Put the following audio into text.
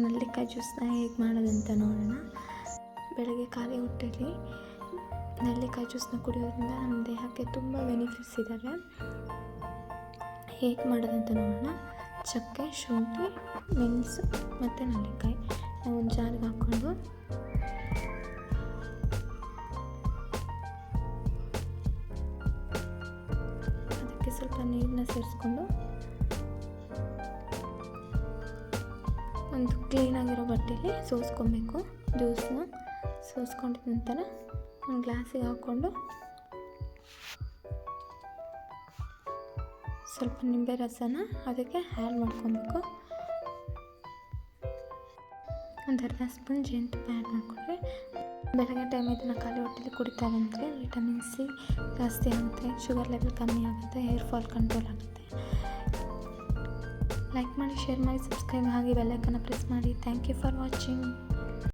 ನೆಲ್ಲಿಕಾಯಿ ಜ್ಯೂಸನ್ನ ಹೇಗೆ ಮಾಡೋದಂತ ನೋಡೋಣ. ಬೆಳಗ್ಗೆ ಖಾಲಿ ಹೊಟ್ಟೆಲಿ ನೆಲ್ಲಿಕಾಯಿ ಜ್ಯೂಸನ್ನ ಕುಡಿಯೋದ್ರಿಂದ ನಮ್ಮ ದೇಹಕ್ಕೆ ತುಂಬ ಬೆನಿಫಿಟ್ಸ್ ಇದ್ದಾವೆ ಹೇಗೆ ಮಾಡೋದಂತ ನೋಡೋಣ. ಚಕ್ಕೆ, ಶುಂಠಿ ಮೆಣಸು ಮತ್ತು ನೆಲ್ಲಿಕಾಯಿ ನಾವು ಒಂದು ಜಾರಿಗೆ ಹಾಕ್ಕೊಂಡು ಅದಕ್ಕೆ ಸ್ವಲ್ಪ ನೀರನ್ನ ಸೇರಿಸ್ಕೊಂಡು ಒಂದು ಕ್ಲೀನಾಗಿರೋ ಬಟ್ಟೆಲಿ ಸೋಸ್ಕೊಬೇಕು ಜ್ಯೂಸನ್ನ ಸೋಸ್ಕೊಂಡಿದ ನಂತರ ಒಂದು ಗ್ಲಾಸಿಗೆ ಹಾಕ್ಕೊಂಡು ಸ್ವಲ್ಪ ನಿಂಬೆ ರಸನ ಅದಕ್ಕೆ ಆ್ಯಡ್ ಮಾಡ್ಕೊಬೇಕು. ಒಂದು ಅರ್ಧ ಸ್ಪೂನ್ ಜೇನುತುಪ್ಪ ಆ್ಯಡ್ ಮಾಡಿಕೊಂಡ್ರೆ ಬೆಳಗ್ಗೆ ಟೈಮ್ ಇದನ್ನು ಖಾಲಿ ಹೊಟ್ಟೆಲಿ ಕುಡಿತಾ ಬಂದರೆ ವಿಟಮಿನ್ ಸಿ ಜಾಸ್ತಿ ಆಗುತ್ತೆ ಶುಗರ್ ಲೆವೆಲ್ ಕಮ್ಮಿ ಆಗುತ್ತೆ ಹೇರ್ ಫಾಲ್ ಕಂಟ್ರೋಲ್ ಆಗುತ್ತೆ. ಲೈಕ್ ಮಾಡಿ ಶೇರ್ ಮಾಡಿ ಸಬ್ಸ್ಕ್ರೈಬ್ ಆಗಿ ಬೆಲ್ಲೈಕನ್ನು ಪ್ರೆಸ್ ಮಾಡಿ. Thank you for watching